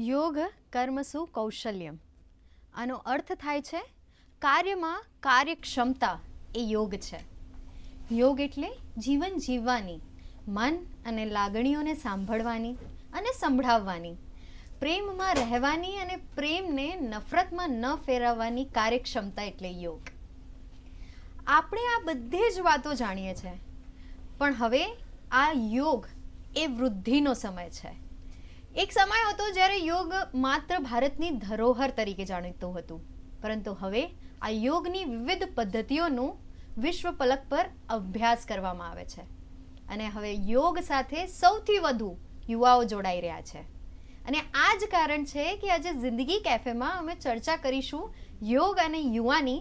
યોગ કર્મસુ કૌશલ્યમ આનો અર્થ થાય છે, કાર્યમાં કાર્યક્ષમતા એ યોગ છે. યોગ એટલે જીવન જીવવાની, મન અને લાગણીઓને સાંભળવાની અને સંભળાવવાની, પ્રેમમાં રહેવાની અને પ્રેમને નફરતમાં ન ફેરવવાની કાર્યક્ષમતા એટલે યોગ. આપણે આ બધી જ વાતો જાણીએ છીએ પણ હવે આ યોગ એ વૃદ્ધિનો સમય છે. એક સમય હતો જ્યારે યોગ માત્ર ભારતની ધરોહર તરીકે જાણીતું હતું. પરંતુ હવે આ યોગની વિવિધ પદ્ધતિઓનું વિશ્વ પલક પર અભ્યાસ કરવામાં આવે છે. અને હવે યોગ સાથે સૌથી વધુ યુવાઓ જોડાઈ રહ્યા છે. અને આ જ કારણ છે કે આજે જિંદગી કેફેમાં અમે ચર્ચા કરીશું યોગ અને યુવાની.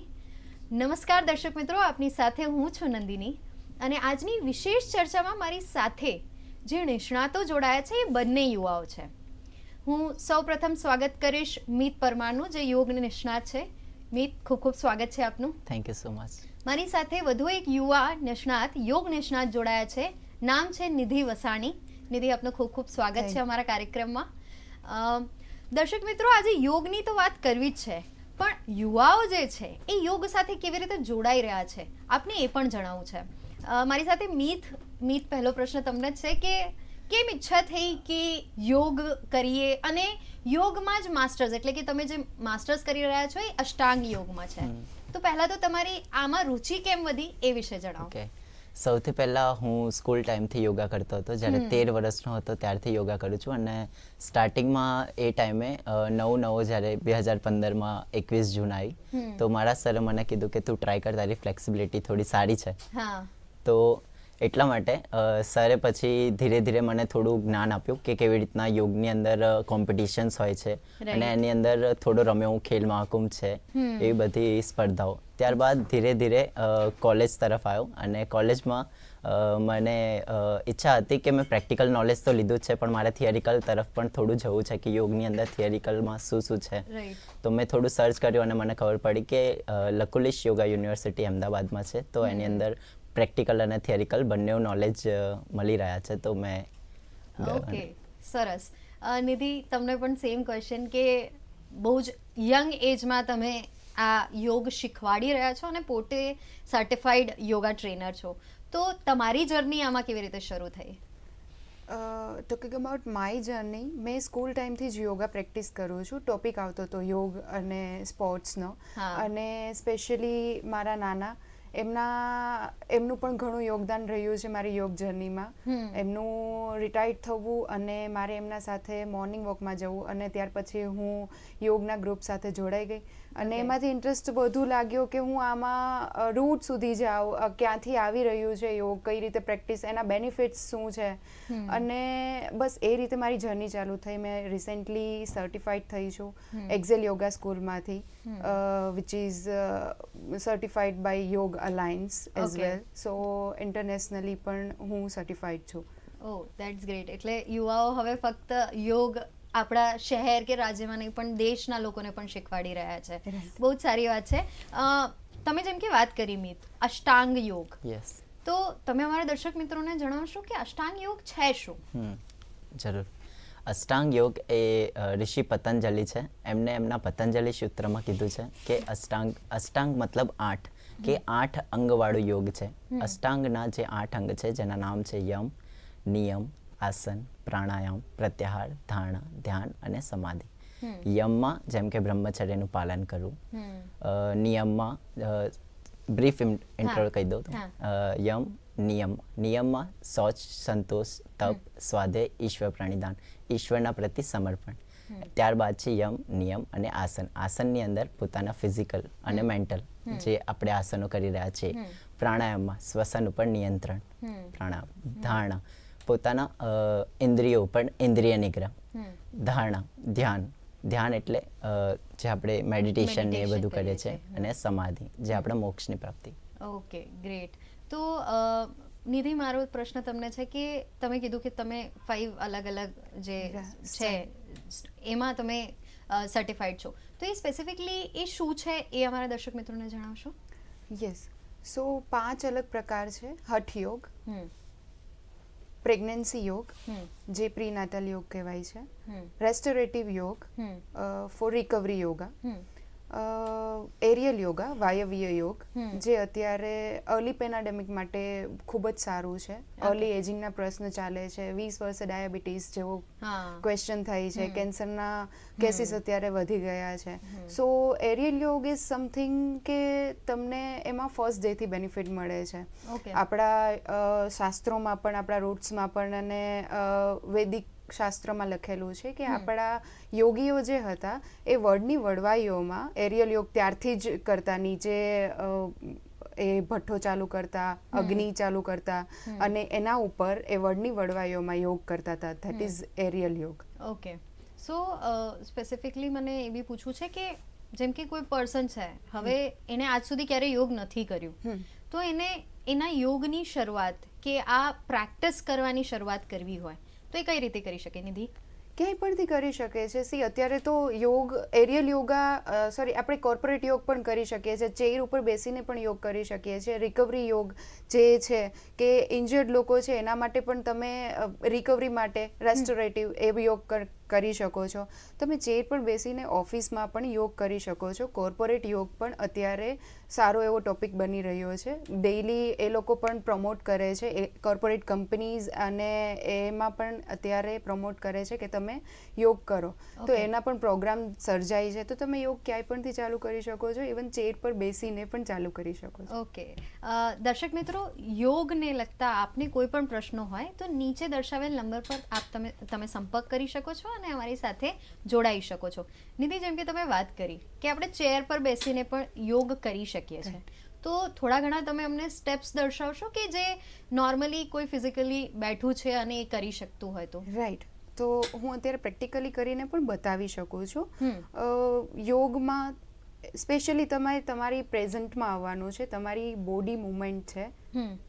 નમસ્કાર દર્શક મિત્રો, આપની સાથે હું છું નંદિની. અને આજની વિશેષ ચર્ચામાં મારી સાથે જે નિષ્ણાતો જોડાયા છે એ બંને યુવાઓ છે. હું સૌપ્રથમ સ્વાગત કરીશ મીત પરમારનું જે યોગ નિષ્ણાત છે. મીત ખૂબ ખૂબ સ્વાગત છે આપનું. થેન્ક યુ સો મચ મારી સાથે વધુ એક યુવા નિષ્ણાત યોગ નિષ્ણાત જોડાયા છે. નામ છે નિધિ વસાણી. નિધિ આપનું ખૂબ ખૂબ સ્વાગત છે અમારા કાર્યક્રમમાં. દર્શક મિત્રો આજે યોગની તો વાત કરવી જ છે પણ યુવાઓ જે છે એ યોગ સાથે કેવી રીતે જોડાઈ રહ્યા છે આપને એ પણ જણાવવું છે. અ, મારી સાથે મીત મીત પહેલો પ્રશ્ન તમને જ છે કે કેમ ઈચ્છા થઈ કે યોગ કરીએ? અને યોગમાં જ માસ્ટર્સ એટલે કે તમે જે માસ્ટર્સ કરી રહ્યા છો એ અષ્ટાંગ યોગમાં છે. તો પહેલા તો તમારી આમાં રુચિ કેમ વધી એ વિશે જણાવો. ઓકે. સૌથી પહેલાં હું સ્કૂલ ટાઈમથી યોગા કરતો હતો. જ્યારે તેર વર્ષનો હતો ત્યારથી યોગા કરું છું. અને સ્ટાર્ટિંગમાં એ ટાઈમે નવ નવો જ્યારે બે હજાર પંદરમાં એકવીસ જૂન આવી તો મારા સરે મને કીધું કે તું ટ્રાય કર તારી ફ્લેક્સિબિલિટી થોડી સારી છે. હા. તો એટલા માટે સરે પછી ધીરે ધીરે મને થોડું જ્ઞાન આપ્યું કે કેવી રીતના યોગની અંદર કોમ્પિટિશન્સ હોય છે. અને એની અંદર થોડો રમ્યો હું ખેલ મહાકુંભ છે. એવી બધી સ્પર્ધાઓ. ત્યારબાદ ધીરે ધીરે કોલેજ તરફ આવ્યો અને કોલેજમાં મને ઈચ્છા હતી કે મેં પ્રેક્ટિકલ નોલેજ તો લીધું જ છે પણ મારે થિયરિકલ તરફ પણ થોડું જવું છે કે યોગની અંદર થિયરિકલમાં શું શું છે. તો મેં થોડું સર્ચ કર્યું અને મને ખબર પડી કે લકુલિશ યોગા યુનિવર્સિટી અમદાવાદમાં છે. તો એની અંદર પ્રેક્ટિકલ અને થિયરિકલ બંને નોલેજ મળી રહ્યા છે તો મેં ઓકે. સરસ. નિધિ તમને પણ સેમ ક્વેશ્ચન કે બહુ જ યંગ એજમાં તમે આ યોગ શીખવાડી રહ્યા છો અને પોતે સર્ટિફાઈડ યોગા ટ્રેનર છો. તો તમારી જર્ની આમાં કેવી રીતે શરૂ થઈ? ટોકિંગ અબાઉટ માય જર્ની મેં સ્કૂલ ટાઈમથી જ યોગા પ્રેક્ટિસ કરું છું. ટોપિક આવતો હતો યોગ અને સ્પોર્ટ્સનો અને સ્પેશિયલી મારા નાના એમના એમનું પણ ઘણું યોગદાન રહ્યું છે મારી યોગ જર્નીમાં. એમનું રિટાયર્ડ થવું અને મારે એમના સાથે મોર્નિંગ વોકમાં જવું અને ત્યાર પછી હું યોગના ગ્રુપ સાથે જોડાઈ ગઈ. અને એમાંથી ઇન્ટરેસ્ટ વધુ લાગ્યો કે હું આમાં રૂટ સુધી જાઉં ક્યાંથી આવી રહ્યું છે યોગ કઈ રીતે પ્રેક્ટિસ એના બેનિફિટ્સ શું છે? અને બસ એ રીતે મારી જર્ની ચાલુ થઈ. મેં રિસેન્ટલી સર્ટિફાઈડ થઈ છું એક્ઝેલ યોગા સ્કૂલમાંથી. Which is certified by yoga alliance as well so internationally પણ હું સર્ટિફાઈડ છું. ઓ દેટ્સ ગ્રેટ એટલે યુવાઓ હવે ફક્ત યોગ આપણા શહેર કે રાજ્યમાં નહીં પણ દેશના લોકોને પણ શીખવાડી રહ્યા છે. બહુ જ સારી વાત છે. અ, તમે જેમ કે વાત કરી મિત અષ્ટાંગ યોગ. યસ તો તમે અમારા દર્શક મિત્રોને જણાવશો કે અષ્ટાંગ યોગ છે શું? જરૂર. અષ્ટાંગ યોગ એ ઋષિ પતંજલિ છે. એમને એમના પતંજલિ સૂત્રમાં કીધું છે કે અષ્ટાંગ અષ્ટાંગ મતલબ આઠ કે આઠ અંગવાળો યોગ છે. અષ્ટાંગના જે આઠ અંગ છે જેના નામ છે યમ નિયમ આસન પ્રાણાયામ પ્રત્યાહાર ધારણા ધ્યાન અને સમાધિ. યમમાં જેમ કે બ્રહ્મચર્યનું પાલન કરવું નિયમમાં બ્રીફ ઇન્ટ્રો કહી દઉં તો યમ નિયમ. નિયમમાં શૌચ સંતોષ તપ સ્વાધ્યાય ઈશ્વર પ્રણિધાન ઈશ્વરના પ્રતિ સમર્પણ. ત્યારબાદ છે યમ નિયમ અને આસન. આસનની અંદર પોતાના ફિઝિકલ અને મેન્ટલ જે આપણે આસનો કરી રહ્યા છીએ. પ્રાણાયામમાં શ્વસન ઉપર નિયંત્રણ. પ્રાણાયામ ધારણા પોતાના ઇન્દ્રિયો ઉપર ઇન્દ્રિય નિગ્રહ. ધારણા ધ્યાન. ધ્યાન એટલે જે આપણે મેડિટેશન ને એ બધું કરીએ છીએ. અને સમાધિ જે આપણે મોક્ષની પ્રાપ્તિ. Okay great. તો નિધિ મારો પ્રશ્ન તમને છે કે તમે કીધું કે તમે ફાઈવ અલગ અલગ જે છે એમાં તમે સર્ટિફાઈડ છો. તો એ સ્પેસિફિકલી એ શું છે એ અમારા દર્શક મિત્રોને જણાવશો? યસ સો પાંચ અલગ પ્રકાર છે. હઠ યોગ પ્રેગ્નન્સી યોગ જે પ્રીનાટલ યોગ કહેવાય છે. Restorative yoga for recovery yoga. Aerial yoga વાયવ્ય યોગ જે અત્યારે અર્લી પેનાડેમિક માટે ખૂબ જ સારું છે. અર્લી એજિંગના પ્રશ્ન ચાલે છે. વીસ વર્ષે ડાયાબિટીસ જેવો ક્વેશ્ચન થાય છે. કેન્સરના કેસીસ અત્યારે વધી ગયા છે. So aerial yoga is something કે તમને એમાં ફર્સ્ટ ડેથી બેનિફિટ મળે છે. આપણા શાસ્ત્રોમાં પણ આપણા રૂટ્સમાં પણ અને વૈદિક શાસ્ત્રમાં લખેલું છે કે આપણા યોગીઓ જે હતા એ વડની વડવાઈઓમાં એરિયલ યોગ ત્યારથી જ કરતા નીચે એ ભઠ્ઠો ચાલુ કરતા અગ્નિ ચાલુ કરતા અને એના ઉપર એ વડની વડવાઈઓમાં યોગ કરતા હતા. That is aerial yoga. Okay so specifically મને એ બી પૂછવું છે કે જેમ કે કોઈ પર્સન છે હવે એને આજ સુધી ક્યારેય યોગ નથી કર્યું. તો એને એના યોગની શરૂઆત કે આ પ્રેક્ટિસ કરવાની શરૂઆત કરવી હોય તો એ કઈ રીતે કરી શકે નિધિ? ક્યાંય પણથી કરી શકે છે. સી અત્યારે તો યોગ એરિયલ યોગા સોરી આપણે કોર્પોરેટ યોગ પણ કરી શકીએ છીએ. ચેર ઉપર બેસીને પણ યોગ કરી શકીએ છીએ. રિકવરી યોગ જે છે કે ઇન્જર્ડ લોકો છે એના માટે પણ તમે રિકવરી માટે રેસ્ટોરેટિવ એ યોગ કર- શકો છો. તમે ચેર પર બેસીને ઓફિસમાં પણ યોગ કરી શકો છો. કોર્પોરેટ યોગ પણ અત્યારે સારો એવો ટોપિક બની રહ્યો છે. ડેઇલી એ લોકો પણ પ્રમોટ કરે છે. એ કોર્પોરેટ કંપનીઝ અને એમાં પણ અત્યારે પ્રમોટ કરે છે કે તમે યોગ કરો. તો એના પણ પ્રોગ્રામ સર્જાય છે. તો તમે યોગ ક્યાંય પણથી ચાલુ કરી શકો છો. ઇવન ચેર પર બેસીને પણ ચાલુ કરી શકો છો. ઓકે દર્શક મિત્રો યોગને લગતા આપને કોઈ પણ પ્રશ્નો હોય તો નીચે દર્શાવેલ નંબર પર આપ તમે તમે સંપર્ક કરી શકો છો અને અમારી સાથે જોડાઈ શકો છો. નિધિ જેમ કે તમે વાત કરી કે આપણે ચેર પર બેસીને પણ યોગ કરી શકીએ છીએ. તો થોડા ઘણા તમે અમને સ્ટેપ્સ દર્શાવશો કે જે નોર્મલી કોઈ ફિઝિકલી બેઠું છે અને એ કરી શકતું હોય તો? રાઈટ તો હું અત્યારે પ્રેક્ટિકલી કરીને પણ બતાવી શકું છું. યોગમાં સ્પેશિયલી તમારે તમારી પ્રેઝન્ટમાં આવવાનું છે તમારી બોડી મુવમેન્ટ છે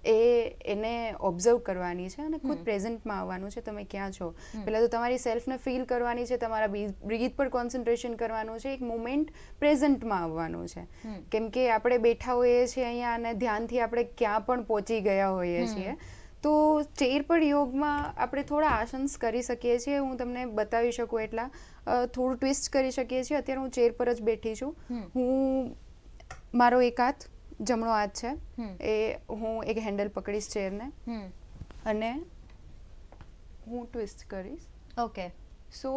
એ એને ઓબ્ઝર્વ કરવાની છે અને ખુદ પ્રેઝન્ટમાં આવવાનું છે તમે ક્યાં છો. પહેલાં તો તમારી સેલ્ફને ફીલ કરવાની છે તમારા બ્રીથ પર કોન્સન્ટ્રેશન કરવાનું છે એક મુમેન્ટ પ્રેઝન્ટમાં આવવાનું છે. કેમ કે આપણે બેઠા હોઈએ છીએ અહીંયા અને ધ્યાનથી આપણે ક્યાં પણ પહોંચી ગયા હોઈએ છીએ તો ચેર પર યોગમાં આપણે થોડા આસન્સ કરી શકીએ છીએ હું તમને બતાવી શકું એટલા. થોડું ટ્વિસ્ટ કરી શકીએ છીએ અત્યારે હું ચેર પર જ બેઠી છું. હું મારો એક હાથ જમણો હાથ છે. એ હું એક હેન્ડલ પકડીશ ચેરને. અને હું ટ્વિસ્ટ કરીશ. Okay. So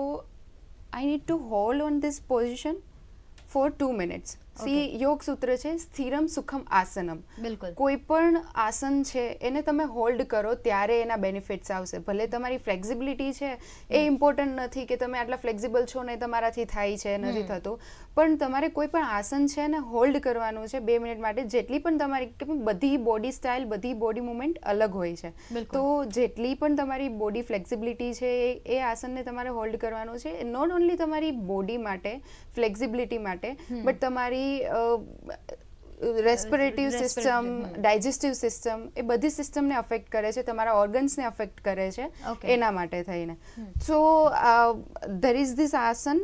I need to hold on this position for two minutes. C યોગ સૂત્ર છે સ્થિરમ સુખમ આસનમ. બિલકુલ. કોઈ પણ આસન છે એને તમે હોલ્ડ કરો ત્યારે એના બેનિફિટ્સ આવશે. ભલે તમારી ફ્લેક્સિબિલિટી છે એ ઇમ્પોર્ટન્ટ નથી કે તમે આટલા ફ્લેક્સિબલ છો ને તમારાથી થાય છે નથી થતું. પણ તમારે કોઈ પણ આસન છે ને હોલ્ડ કરવાનું છે બે મિનિટ માટે જેટલી પણ તમારી બધી બોડી સ્ટાઇલ બધી બોડી મુવમેન્ટ અલગ હોય છે. તો જેટલી પણ તમારી બોડી ફ્લેક્સિબિલિટી છે એ- એ આસનને તમારે હોલ્ડ કરવાનું છે. નોટ ઓન્લી તમારી બોડી માટે ફ્લેક્સિબિલિટી માટે બટ તમારી રેસ્પિરેટિવ સિસ્ટમ ડાયજેસ્ટિવ સિસ્ટમ એ બધી સિસ્ટમને અફેક્ટ કરે છે તમારા ઓર્ગન્સને અફેક્ટ કરે છે એના માટે થઈને. સો ધેર ઇઝ ધીસ આસન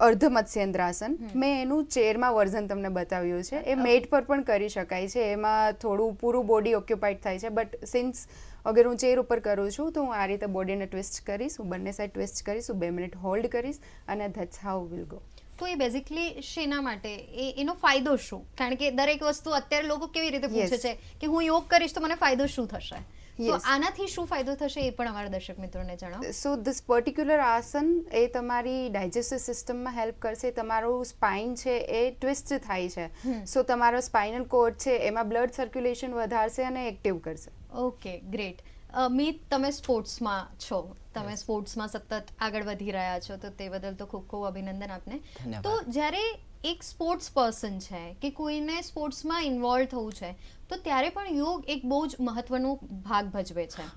અર્ધ મત્સ્યેન્દ્રાસન મેં એનું ચેરમાં વર્ઝન તમને બતાવ્યું છે. એ. મેટ પર પણ કરી શકાય છે. એમાં થોડું પૂરું બોડી ઓક્યુપાઈડ થાય છે. બટ સિન્સ અગર હું ચેર ઉપર કરું છું તો હું આ રીતે બોડીને ટ્વિસ્ટ કરીશ હું બંને સાઈડ ટ્વિસ્ટ કરીશ હું બે મિનિટ હોલ્ડ કરીશ અને ધેટ્સ હાઉ વિલ ગો તો એ બેઝિકલી શેના માટે? એ એનો ફાયદો શું? કારણ કે દરેક વસ્તુ અત્યારે લોકો કેવી રીતે પૂછે છે કે હું યોગ કરીશ તો મને ફાયદો શું થશે? તો આનાથી શું ફાયદો થશે એ પણ અમારા દર્શક મિત્રોને જણાવો. સો ધીસ પર્ટિક્યુલર આસન એ તમારી ડાયજેસ્ટિવ સિસ્ટમમાં હેલ્પ કરશે. તમારું સ્પાઇન છે એ ટ્વિસ્ટ થાય છે. સો તમારો સ્પાઇનલ કોર્ડ છે એમાં બ્લડ સર્ક્યુલેશન વધારશે અને એક્ટિવ કરશે. ઓકે ગ્રેટ મીત તમે સ્પોર્ટ્સમાં છો. તમે સ્પોર્ટ્સમાં સતત આગળ વધી રહ્યા છો તો તે બદલ તો ખૂબ ખૂબ અભિનંદન આપને. તો જ્યારે એક સ્પોર્ટ્સ પર્સન છે કે કોઈને સ્પોર્ટ્સમાં ઇન્વોલ્વ થવું છે તો ત્યારે પણ યોગ એક બહુ જ મહત્વનો ભાગ ભજવે છે.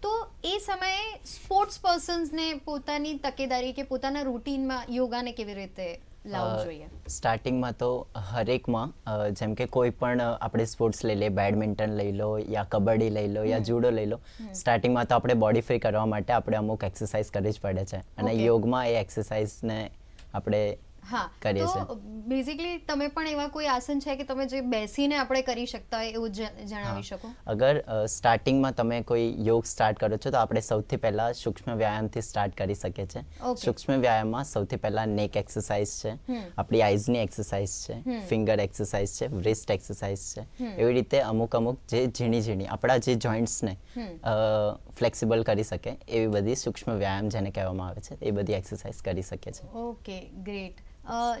તો એ સમયે સ્પોર્ટ્સ પર્સન્સને પોતાની તકેદારી કે પોતાના રૂટીનમાં યોગાને કેવી રીતે લાવવું જોઈએ. સ્ટાર્ટિંગમાં તો હરેકમાં જેમ કે કોઈ પણ આપણે સ્પોર્ટ્સ લઈ લઈએ બેડમિન્ટન લઈ લો યા કબડ્ડી લઈ લો યા જુડો લઈ લો સ્ટાર્ટિંગમાં તો આપણે બોડી ફ્રી કરવા માટે આપણે અમુક એક્સરસાઇઝ કરવી જ પડે છે. અને યોગમાં એ એક્સરસાઇઝને આપણે હા કરીએ તો બેઝિકલી તમે પણ એવા કોઈ આસન છે કે તમે જે બેસીને આપણે કરી શકતા હોય એવું જણાવી શકો? અગર સ્ટાર્ટિંગમાં તમે કોઈ યોગ સ્ટાર્ટ કરો છો તો આપણે સૌથી પહેલા સૂક્ષ્મ વ્યાયામથી સ્ટાર્ટ કરી શકીએ છીએ. સૂક્ષ્મ વ્યાયામમાં સૌથી પહેલા નેક એક્સરસાઇઝ છે આપણી આઈઝની એક્સરસાઇઝ છે ફિંગર એક્સરસાઇઝ છે રિસ્ટ એક્સરસાઇઝ છે. એવી રીતે અમુક અમુક જે ઝીણી ઝીણી આપણા જે જોઈન્ટ્સને. ફ્લેક્સિબલ કરી શકે એવી બધી સૂક્ષ્મ વ્યાયામ જેને કહેવામાં આવે છે એ બધી એક્સરસાઇઝ કરી શકે છે ઓકે ગ્રેટ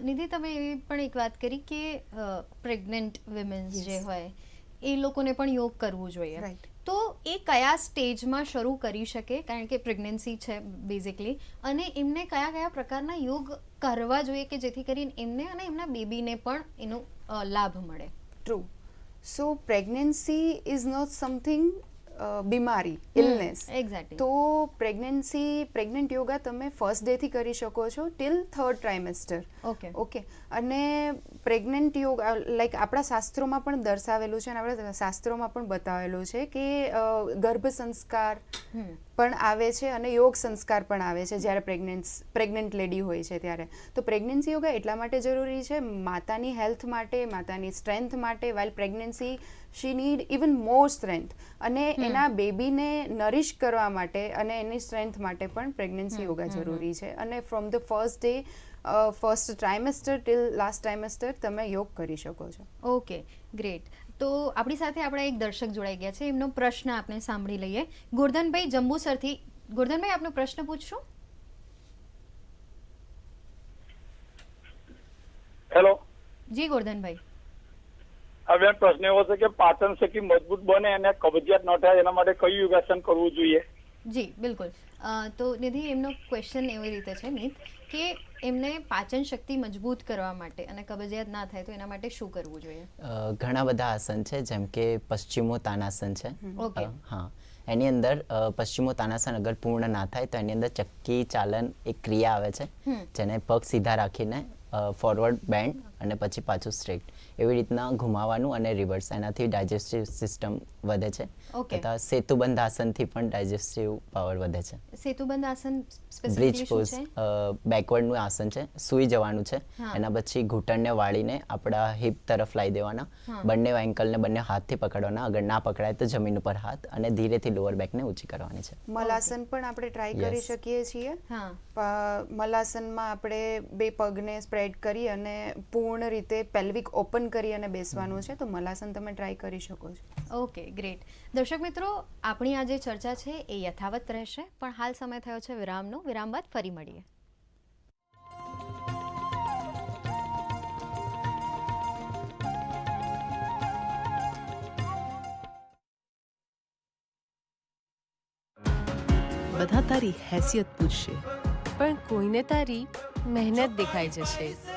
નિધિ તમે એવી પણ એક વાત કરી કે પ્રેગ્નન્ટ વિમેન્સ જે હોય એ લોકોને પણ યોગ કરવું જોઈએ. તો એ કયા સ્ટેજમાં શરૂ કરી શકે? કારણ કે પ્રેગ્નન્સી છે બેઝિકલી અને એમને કયા કયા પ્રકારના યોગ કરવા જોઈએ કે જેથી કરીને એમને અને એમના બેબીને પણ એનો લાભ મળે? True so pregnancy is not something બીમારી ઇલનેસ. તો પ્રેગ્નન્સી પ્રેગ્નન્ટ યોગા તમે ફર્સ્ટ ડેથી કરી શકો છો till third trimester okay okay અને પ્રેગ્નન્ટ યોગા લાઈક આપણા શાસ્ત્રોમાં પણ દર્શાવેલું છે અને આપણા શાસ્ત્રોમાં પણ બતાવેલું છે કે ગર્ભ સંસ્કાર પણ આવે છે અને યોગ સંસ્કાર પણ આવે છે જ્યારે પ્રેગ્નન્સ પ્રેગ્નન્ટ લેડી હોય છે ત્યારે. તો પ્રેગ્નન્સી યોગા એટલા માટે જરૂરી છે? માતાની હેલ્થ માટે માતાની સ્ટ્રેન્થ માટે while pregnancy she need even more strength અને એના બેબીને નરિશ કરવા માટે અને એની સ્ટ્રેન્થ માટે પણ પ્રેગ્નન્સી યોગા જરૂરી છે. અને from the first day first trimester till last trimester તમે યોગ કરી શકો છો. ઓકે ગ્રેટ તો આપણી સાથે આપણા એક દર્શક જોડાઈ ગયા છે. એમનો પ્રશ્ન આપણે સાંભળી લઈએ. ગોરધનભાઈ જંબુસરથી ગોરધનભાઈ આપનો પ્રશ્ન પૂછશું? હેલો જી ગોરધનભાઈ. હવે પ્રશ્ન એવો છે કે પાચન શક્તિ મજબૂત બને અને કબજિયાત ન થાય એના માટે કયું યોગાસન કરવું જોઈએ? જી બિલકુલ. તો નિધિ એમનો ક્વેશ્ચન એવી રીતે છે મિત. કે એમને પાચન શક્તિ મજબૂત કરવા માટે અને કબજિયાત ના થાય તો એના માટે શું કરવું જોઈએ? ઘણા બધા આસન છે જેમ કે પશ્ચિમો તાનાસન છે. ઓકે. હા. એની અંદર પશ્ચિમો તાનાસન અગર પૂર્ણ ના થાય તો એની અંદર ચક્કી ચાલન એક ક્રિયા આવે છે જેને પગ સીધા રાખીને ફોરવર્ડ બેન્ડ અને પછી પાછું સ્ટ્રેટ એવી રીતના ઘુમાવાનું અને રિવર્સ એનાથી ડાયજેસ્ટિવ સિસ્ટમ વધે છે. તથા સેતુબંધ આસનથી પણ ડાયજેસ્ટિવ પાવર વધે છે. સેતુબંધ આસન બ્રિજ પોઝ બેકવર્ડનું આસન છે. સૂઈ જવાનું છે. એના પછી ઘૂંટણને વાળીને આપણા હિપ તરફ લાવી દેવાના. બંને બંને એન્કલને બંને હાથથી પકડવાના. અગર ના પકડાય તો જમીન ઉપર હાથ અને ધીરેથી લોઅર બેકને ઊંચી કરવાની છે. મલાસન પણ આપણે ટ્રાય કરી શકીએ છીએ. મલાસનમાં આપણે બે પગને સ્પ્રેડ કરી અને પૂર્ણ રીતે પેલ્વિક ઓપન કરી અને બેસવાનું છે તો મલાસન તમે ટ્રાય કરી શકો છો. Okay great. દર્શક મિત્રો આપણી આ જે ચર્ચા છે એ યથાવત રહેશે. પણ હાલ સમય થયો છે વિરામનો. વિરામ બાદ ફરી મળીએ. બધા તારી હેસિયત પૂછશે પણ કોઈને તારી મહેનત દેખાઈ જશે.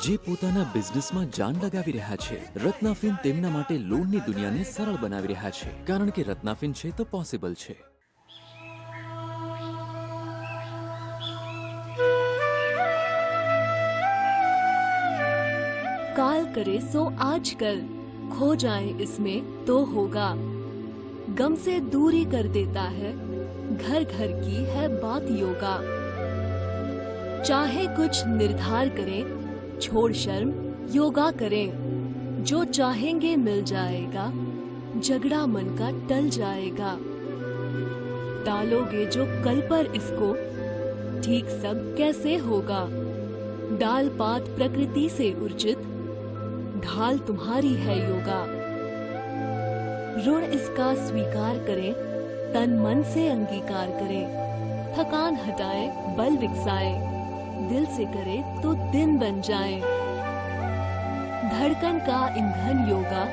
જે પોતાના બિઝનેસમાં જાન લગાવી રહ્યા છે રત્નાફિન તેમના માટે લોનની દુનિયાને સરળ બનાવી રહ્યા છે કારણ કે રત્નાફિન છે તો પોસિબલ છે काल करे सो आज कल खो जाए इसमें तो होगा गम से दूरी कर देता है घर घर की है बात योगा चाहे कुछ निर्धार करें छोड़ शर्म, योगा करें। जो चाहेंगे मिल जाएगा, झगड़ा मन का टल जाएगा। डालोगे जो कल पर इसको, ठीक सब कैसे होगा? डाल पात प्रकृति से उर्जित, ढाल तुम्हारी है योगा। ऋण इसका स्वीकार करें, तन मन से अंगीकार करें। थकान हटाए, बल विकसाए। दिल से करे तो दिन बन जाए। धड़कन का ईंधन योगा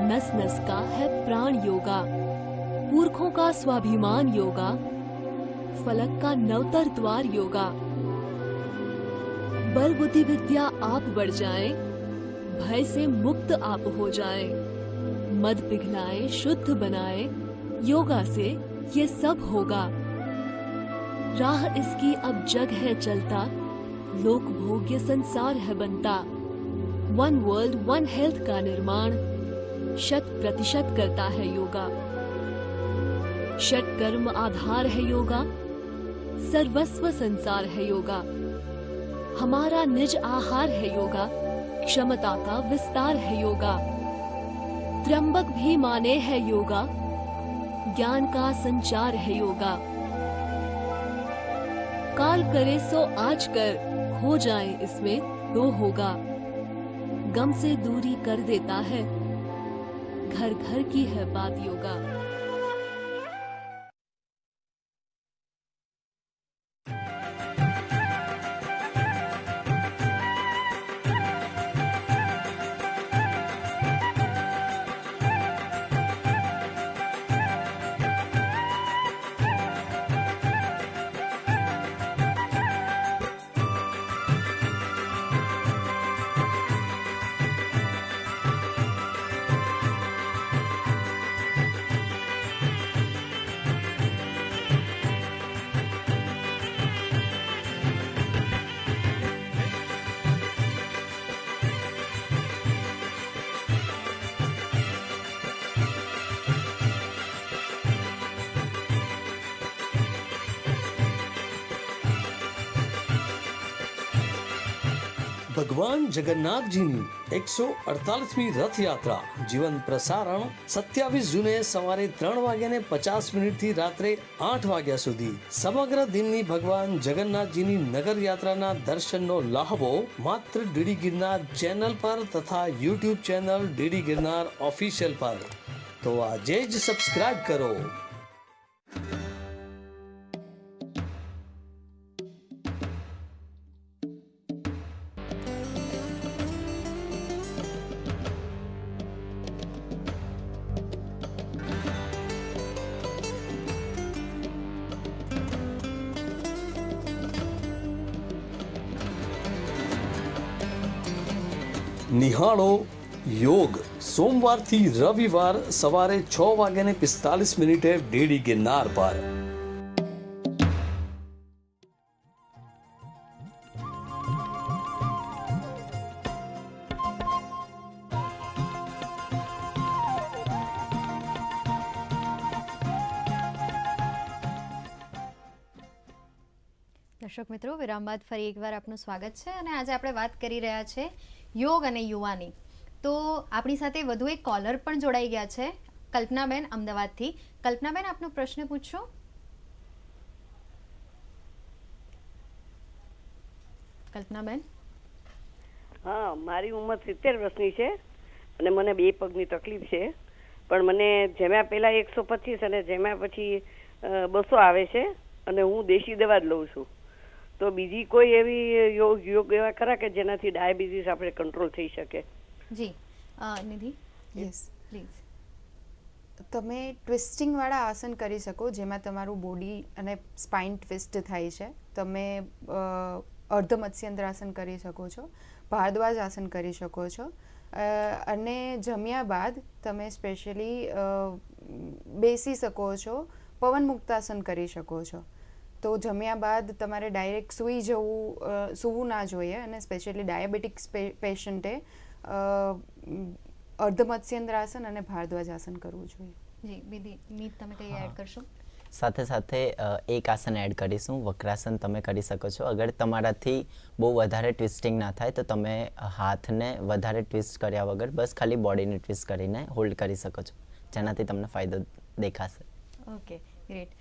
नस नस का है प्राण योगा, पुरखों का स्वाभिमान योगा, फलक का नवतर द्वार योगा। बल बुद्धि विद्या आप बढ़ जाए, भय से मुक्त आप हो जाए, मद पिघलाए, शुद्ध बनाए, योगा से ये सब होगा। राह इसकी अब जग है चलता, लोक भोग्य संसार है बनता। वन वर्ल्ड वन हेल्थ का निर्माण शत प्रतिशत करता है योगा। षट कर्म आधार है योगा, सर्वस्व संसार है योगा। हमारा निज आहार है योगा, क्षमता का विस्तार है योगा। त्र्यंबक भी माने है योगा, ज्ञान का संचार है योगा। काल करे सो आज कर, हो जाए इसमें तो होगा। गम से दूरी कर देता है, घर घर की है बात योगा। ભગવાન જગન્નાથજીની એકસો અડતાલીસમી રથયાત્રા. જીવન પ્રસારણ સત્યાવીસ જૂને સવારે ત્રણ વાગ્યાને પચાસ મિનિટથી રાત્રે આઠ વાગ્યા સુધી. સમગ્ર દિનની ભગવાન જગન્નાથજીની નગર યાત્રાના દર્શનનો લહાવો માત્ર ડીડી ગિરનાર ચેનલ પર તથા YouTube channel DD Girnar official પર. તો આજે જ સબસ્ક્રાઇબ કરો. નિહાળો યોગ. સોમવારથી રવિવાર સવારે છ વાગ્યાને પિસ્તાલીસ મિનિટે ડીડી ગિરનાર પર. દર્શક મિત્રો, વિરામ બાદ ફરી એકવાર આપનું સ્વાગત છે અને આજે આપણે વાત કરી રહ્યા છે યોગ અને યુવાની. તો આપણી સાથે વધુ એક કોલર પણ જોડાઈ ગયા છે. કલ્પનાબેન, અમદાવાદથી. કલ્પનાબેન, આપનો પ્રશ્ન પૂછશો કલ્પનાબેન? હા, મારી ઉંમર સિત્તેર વર્ષની છે અને મને બે પગની તકલીફ છે. પણ મને જેમાં પહેલાં એકસો પચીસ અને જેમાં પછી બસો આવે છે અને હું દેશી દવા જ લઉં છું. તો બીજી કોઈ એવી યોગ યોગ એવા ખરા કે જેનાથી ડાયાબિટીસ આપણે કંટ્રોલ થઈ શકે? જી. નિધિ? યસ પ્લીઝ તમે ટ્વિસ્ટિંગ વાળા આસન કરી શકો જેમાં તમારું બોડી અને સ્પાઇન ટ્વિસ્ટ થાય છે. તમે અ, અર્ધ મત્સ્યંદ્રાસન કરી શકો છો ભારદ્વાજ આસન કરી શકો છો. અને જમ્યા બાદ તમે સ્પેશિયલી બેસી શકો છો પવન મુક્તાસન કરી શકો છો. તો જમ્યા બાદ તમારે ડાયરેક્ટ સૂઈ જવું સૂવું ના જોઈએ અને સ્પેશિયલી ડાયાબિટીક્સ પેશન્ટે અર્ધમત્સ્યંદ્ર આસન અને ભારદ્વાજ આસન કરવું જોઈએ. જી તમે કઈ એડ કરશો? સાથે સાથે એક આસન એડ કરીશું વક્રાસન તમે કરી શકો છો. અગર તમારાથી બહુ વધારે ટ્વિસ્ટિંગ ના થાય તો તમે હાથને વધારે ટ્વિસ્ટ કર્યા વગર બસ ખાલી બોડીને ટ્વિસ્ટ કરીને હોલ્ડ કરી શકો છો. જેનાથી તમને ફાયદો દેખાશે. Okay great.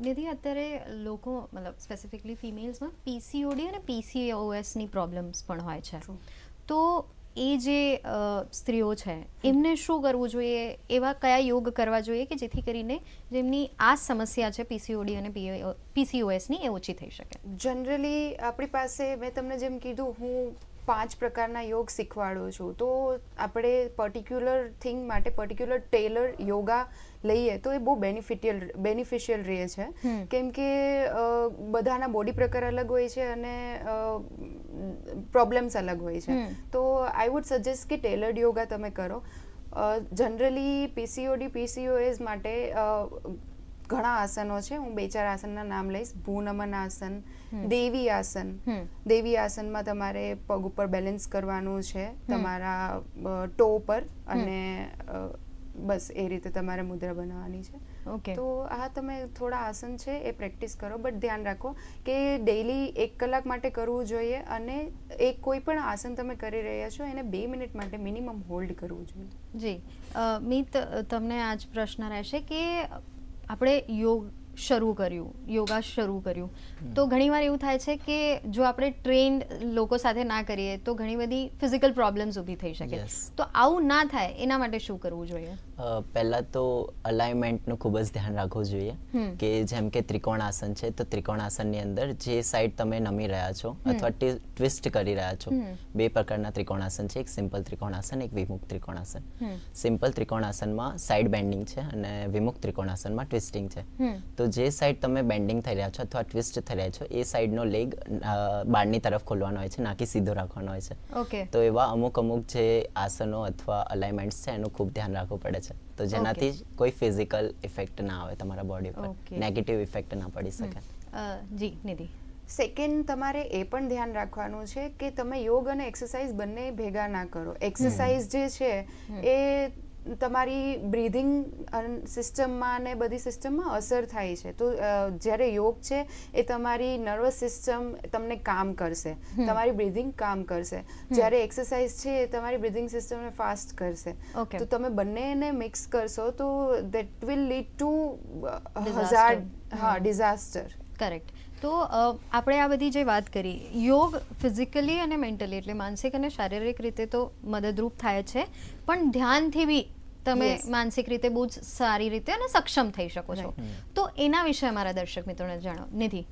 નિધિ અત્યારે લોકો મતલબ સ્પેસિફિકલી ફિમેલ્સમાં પીસીઓડી અને પીસીઓએસની પ્રોબ્લેમ્સ પણ હોય છે. તો એ જે સ્ત્રીઓ છે એમને શું કરવું જોઈએ? એવા કયા યોગ કરવા જોઈએ કે જેથી કરીને જેમની આ સમસ્યા છે પીસીઓડી અને પીસીઓએસની એ ઓછી થઈ શકે? જનરલી આપણી પાસે મેં તમને જેમ કીધું હું પાંચ પ્રકારના યોગ શીખવાડું છું. તો આપણે પર્ટિક્યુલર થિંગ માટે પર્ટિક્યુલર ટેલર યોગા લઈએ તો એ બહુ બેનિફિટિયલ બેનિફિશિયલ રહે છે. કેમ કે બધાના બોડી પ્રકાર અલગ હોય છે અને પ્રોબ્લેમ્સ અલગ હોય છે. તો આઈ વુડ સજેસ્ટ કે ટેલર્ડ યોગા તમે કરો. જનરલી પીસીઓડી પીસીઓએસ માટે ઘણા આસનો છે. હું બે ચાર આસનના નામ લઈશ. ભૂનમન આસન દેવી આસન હમ. દેવી આસનમાં તમારે પગ ઉપર બેલેન્સ કરવાનું છે તમારા ટો પર અને બસ એ રીતે તમારે મુદ્રા બનાવવાની છે. ઓકે. તો આ તમે થોડા આસન છે એ પ્રેક્ટિસ કરો બટ ધ્યાન રાખો કે ડેઈલી એક કલાક માટે કરવું જોઈએ અને એક કોઈ પણ આસન તમે કરી રહ્યા છો એને બે મિનિટ માટે મિનિમમ હોલ્ડ કરવું જોઈએ. જી. મિત તમને આ જ પ્રશ્ન રહેશે કે આપણે યોગ શરૂ કર્યું યોગા શરૂ કર્યું. તો ઘણીવાર એવું થાય છે કે જો આપણે ટ્રેન્ડ લોકો સાથે ના કરીએ તો ઘણી બધી ફિઝિકલ પ્રોબ્લેમ્સ ઊભી થઈ શકે. તો આવું ના થાય એના માટે શું કરવું જોઈએ? પહેલાં તો અલાઇનમેન્ટનું ખૂબ જ ધ્યાન રાખવું જોઈએ કે જેમ કે ત્રિકોણાસન છે તો ત્રિકોણાસનની અંદર જે સાઈડ તમે નમી રહ્યા છો અથવા ટ્વિસ્ટ કરી રહ્યા છો બે પ્રકારના ત્રિકોણાસન છે એક સિમ્પલ ત્રિકોણાસન એક વિમુખ ત્રિકોણાસન. સિમ્પલ ત્રિકોણાસનમાં સાઈડ બેન્ડિંગ છે અને વિમુખ ત્રિકોણાસનમાં ટ્વિસ્ટિંગ છે. તો જે સાઈડ તમે બેન્ડિંગ થઈ રહ્યા છો અથવા ટ્વિસ્ટ થઈ રહ્યા છો એ સાઈડનો લેગ બારની તરફ ખોલવાનો હોય છે નાકી સીધો રાખવાનો હોય છે. તો એવા અમુક અમુક જે આસનો અથવા અલાઇનમેન્ટ્સ છે એનું ખૂબ ધ્યાન રાખવું પડે છે તો જેનાથી કોઈ ફિઝિકલ ઇફેક્ટ ના આવે તમારા બોડી પર નેગેટિવ ઇફેક્ટ ના પડી શકે. જી નિધિ. સેકન્ડ તમારે એ પણ ધ્યાન રાખવાનું છે કે તમે યોગ અને એક્સરસાઇઝ બંને ભેગા ના કરો. એક્સરસાઇઝ જે છે એ તમારી બ્રીધિંગ સિસ્ટમમાં ને બધી સિસ્ટમમાં અસર થાય છે. તો જ્યારે યોગ છે એ તમારી નર્વસ સિસ્ટમ તમને કામ કરશે. તમારી બ્રીધિંગ કામ કરશે. જ્યારે એક્સરસાઇઝ છે એ તમારી બ્રીધિંગ સિસ્ટમને ફાસ્ટ કરશે. તો તમે બંનેને મિક્સ કરશો તો that will lead to hazard હા ડિઝાસ્ટર કરેક્ટ તો આપણે આ બધી જે વાત કરી યોગ ફિઝિકલી અને મેન્ટલી એટલે માનસિક અને શારીરિક રીતે તો મદદરૂપ થાય છે. પણ ધ્યાનથી બી તમે માનસિક રીતે બહુ જ સારી રીતે અને સક્ષમ થઈ શકો છો. તો એના વિશે અમારા દર્શક મિત્રોને જણાવો. નિધિ.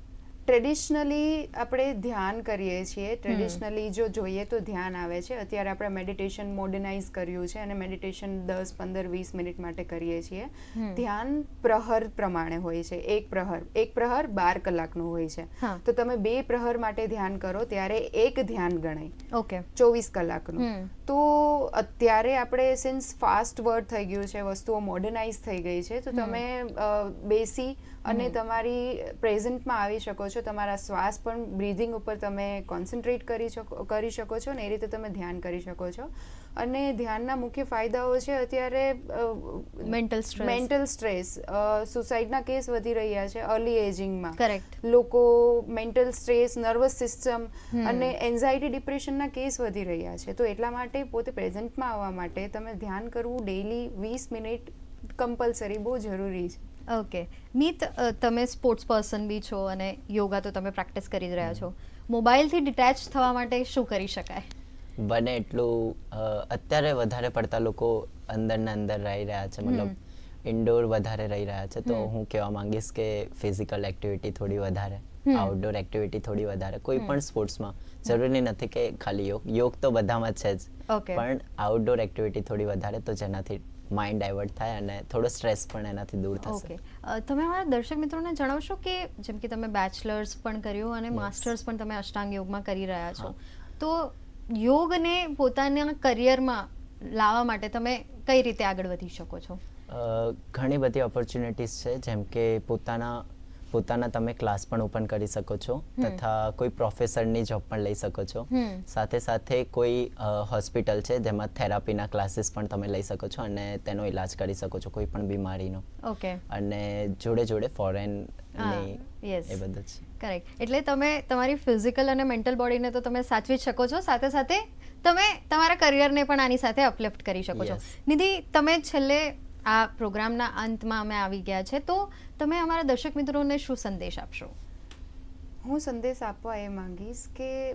ટ્રેડિશનલી આપણે ધ્યાન કરીએ છીએ ટ્રેડિશનલી જો જોઈએ તો ધ્યાન આવે છે. અત્યારે આપણે મેડિટેશન મોડર્નાઇઝ કર્યું છે અને મેડિટેશન દસ પંદર વીસ મિનિટ માટે કરીએ છીએ. ધ્યાન પ્રહર પ્રમાણે હોય છે. એક પ્રહર. એક પ્રહર બાર કલાકનું હોય છે. તો તમે બે પ્રહર માટે ધ્યાન કરો ત્યારે એક ધ્યાન ગણાય. ઓકે. ચોવીસ કલાકનું. તો અત્યારે આપણે સિન્સ ફાસ્ટ વર્ડ થઈ ગયું છે વસ્તુઓ મોડર્નાઇઝ થઈ ગઈ છે તો તમે બેસી અને તમારી પ્રેઝન્ટમાં આવી શકો છો તમારા શ્વાસ પણ બ્રીધિંગ ઉપર તમે કોન્સન્ટ્રેટ કરી શકો કરી શકો છો ને એ રીતે તમે ધ્યાન કરી શકો છો. અને ધ્યાનના મુખ્ય ફાયદાઓ છે અત્યારે મેન્ટલ સ્ટ્રેસ મેન્ટલ સ્ટ્રેસ સુસાઇડના કેસ વધી રહ્યા છે અર્લી એજિંગમાં કરેક્ટ લોકો મેન્ટલ સ્ટ્રેસ નર્વસ સિસ્ટમ અને એન્ઝાયટી ડિપ્રેશનના કેસ વધી રહ્યા છે. તો એટલા માટે પોતે પ્રેઝન્ટમાં આવવા માટે તમે ધ્યાન કરવું ડેઈલી વીસ મિનિટ કમ્પલસરી બહુ જરૂરી છે. ઓકે. મીત તમે સ્પોર્ટ્સ પર્સન બી છો અને યોગા તો તમે પ્રેક્ટિસ કરી જ રહ્યા છો. મોબાઈલથી ડિટેચ થવા માટે શું કરી શકાય? બને એટલું અત્યારે વધારે પડતા લોકો અંદર ને અંદર રહી રહ્યા છે. મતલબ ઇન્ડોર વધારે રહી રહ્યા છે તો હું કહેવા માંગીશ કે ફિઝિકલ એક્ટિવિટી થોડી વધારે આઉટડોર એક્ટિવિટી થોડી વધારે. કોઈ પણ સ્પોર્ટ્સમાં જરૂરી નથી કે ખાલી યોગ. યોગ તો બધામાં છે જ. પણ આઉટડોર એક્ટિવિટી થોડી વધારે તો જેનાથી માઇન્ડ ડાયવર્ટ થાય અને થોડો સ્ટ્રેસ પણ એનાથી દૂર થશે. ઓકે તમે અમારા દર્શક મિત્રોને જણાવશો કે જેમ કે તમે બેચલર્સ પણ કર્યું અને માસ્ટર્સ પણ તમે અષ્ટાંગ યોગમાં કરી રહ્યા છો. તો યોગને પોતાના કરિયરમાં લાવવા માટે તમે કઈ રીતે આગળ વધી શકો છો? ઘણી બધી ઓપોર્ચ્યુનિટીઝ છે જેમ કે પોતાના પોતાના તમે ક્લાસ પણ ઓપન કરી શકો છો તથા કોઈ પ્રોફેસરની જોબ પણ લઈ શકો છો. સાથે સાથે કોઈ હોસ્પિટલ છે જેમાં થેરાપીના ક્લાસીસ પણ તમે લઈ શકો છો અને તેનો ઈલાજ કરી શકો છો કોઈ પણ બીમારીનો. ઓકે. અને જોડે જોડે ફોરેન yes. એ બધું જ. કરેક્ટ એટલે તમે તમારી ફિઝિકલ અને મેન્ટલ બોડીને તો તમે સાચવી જ શકો છો સાથે સાથે તમે તમારા કરિયરને પણ આની સાથે અપલિફ્ટ કરી શકો છો. નિધિ તમે છેલ્લે આ પ્રોગ્રામના અંતમાં અમે આવી ગયા છે. તો તમે અમારા દર્શક મિત્રોને શું સંદેશ આપશો? હું સંદેશ આપવા એ માંગીશ કે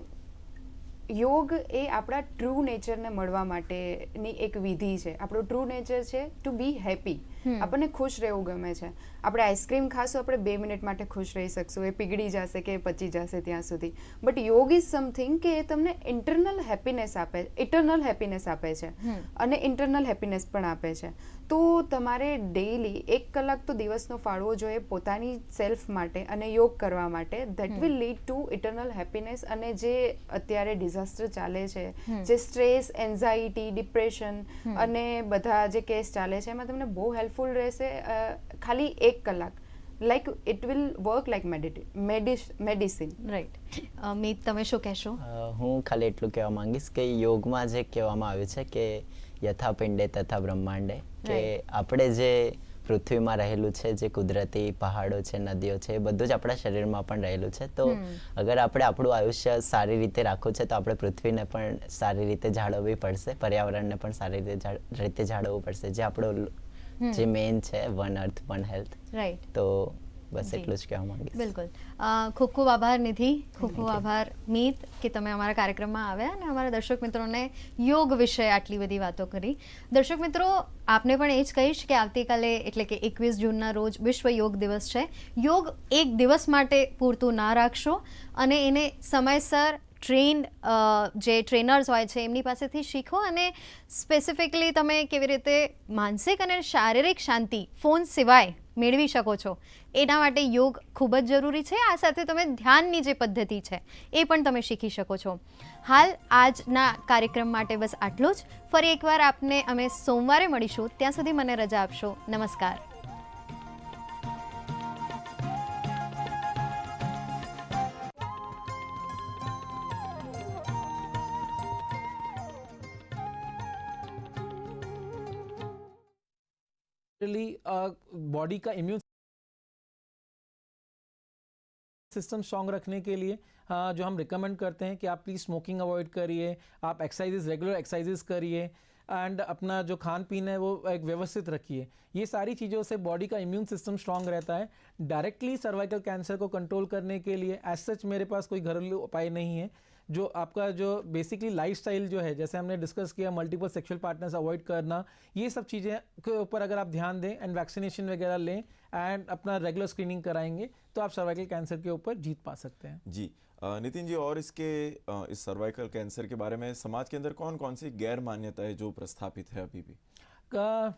યોગ એ આપણા ટ્રુ નેચરને મળવા માટેની એક વિધિ છે. આપણો ટ્રુ નેચર છે ટુ બી હેપી આપણને ખુશ રહેવું ગમે છે. આપણે આઈસ્ક્રીમ ખાશું આપણે બે મિનિટ માટે ખુશ રહી શકશું. એ પીગળી જશે કે પચી જશે ત્યાં સુધી. બટ યોગ ઇઝ સમથિંગ કે એ તમને ઇન્ટરનલ હેપીનેસ આપે ઇટરનલ હેપીનેસ આપે છે. અને ઇન્ટરનલ હેપીનેસ પણ આપે છે. તો તમારે ડેઈલી એક કલાક તો દિવસનો ફાળવો જોઈએ પોતાની સેલ્ફ માટે અને યોગ કરવા માટે. That will lead to eternal happiness અને જે અત્યારે ડિઝાસ્ટર ચાલે છે જે સ્ટ્રેસ એન્ઝાઇટી ડિપ્રેશન અને બધા જે કેસ ચાલે છે એમાં તમને બહુ હેલ્પફુલ રહેશે ખાલી એક કલાક like it will work like medicine right Meet તમે શું કહેશો? હું ખાલી એટલું કહેવા માંગીશ કે યોગમાં જે કહેવામાં આવ્યું છે કે યથા પિંડે તથા બ્રહ્માંડે કે આપણે જે પૃથ્વીમાં રહેલું છે જે કુદરતી પહાડો છે નદીઓ છે એ બધું જ આપણા શરીરમાં પણ રહેલું છે. તો અગર આપણે આપણું આયુષ્ય સારી રીતે રાખવું છે તો આપણે પૃથ્વીને પણ સારી રીતે જાળવવી પડશે પર્યાવરણને પણ સારી રીતે રીતે જાળવવું પડશે. જે આપણો જે મેઇન છે one earth one health right તો બસ એટલું જ કહેવા માંગીશ. બિલકુલ. ખૂબ ખૂબ આભાર નિધિ. ખૂબ ખૂબ આભાર મીત કે તમે અમારા કાર્યક્રમમાં આવ્યા અને અમારા દર્શક મિત્રોને યોગ વિશે આટલી બધી વાતો કરી. દર્શક મિત્રો આપને પણ એ જ કહીશ કે આવતીકાલે એટલે કે એકવીસ જૂનના રોજ વિશ્વ યોગ દિવસ છે. યોગ એક દિવસ માટે પૂરતું ના રાખશો અને એને સમયસર ટ્રેન જે ટ્રેનર્સ હોય છે, એમની પાસેથી શીખો અને સ્પેસિફિકલી તમે કેવી રીતે માનસિક અને શારીરિક શાંતિ ફોન સિવાય મેળવી શકો છો, એના માટે યોગ ખૂબ જ જરૂરી છે. આ સાથે તમે ધ્યાનની જે પદ્ધતિ છે, એ પણ તમે શીખી શકો છો. હાલ આજના કાર્યક્રમ માટે બસ આટલું જ. ફરી એકવાર આપને અમે સોમવારે મળીશું. ત્યાં સુધી મને રજા આપશો. નમસ્કાર. बॉडी का इम्यून सिस्टम स्ट्रांग रखने के लिए जो हम रिकमेंड करते हैं कि आप प्लीज़ स्मोकिंग अवॉइड करिए, आप एक्सरसाइजेज रेगुलर एक्सरसाइजेज करिए एंड अपना जो खान पीन है वो एक व्यवस्थित रखिए। ये सारी चीज़ों से बॉडी का इम्यून सिस्टम स्ट्रांग रहता है। डायरेक्टली सर्वाइकल कैंसर को कंट्रोल करने के लिए एज सच मेरे पास कोई घरेलू उपाय नहीं है। जो आपका जो बेसिकली लाइफस्टाइल जो है जैसे हमने डिस्कस किया मल्टीपल सेक्सुअल पार्टनर्स अवॉइड करना ये सब चीज़ें के ऊपर अगर आप ध्यान दें एंड वैक्सीनेशन वगैरह लें एंड अपना रेगुलर स्क्रीनिंग कराएँगे तो आप सर्वाइकल कैंसर के ऊपर जीत पा सकते हैं। जी नितिन जी और इसके इस सर्वाइकल कैंसर के बारे में समाज के अंदर कौन कौन सी गैर मान्यता है जो प्रस्थापित है अभी भी? का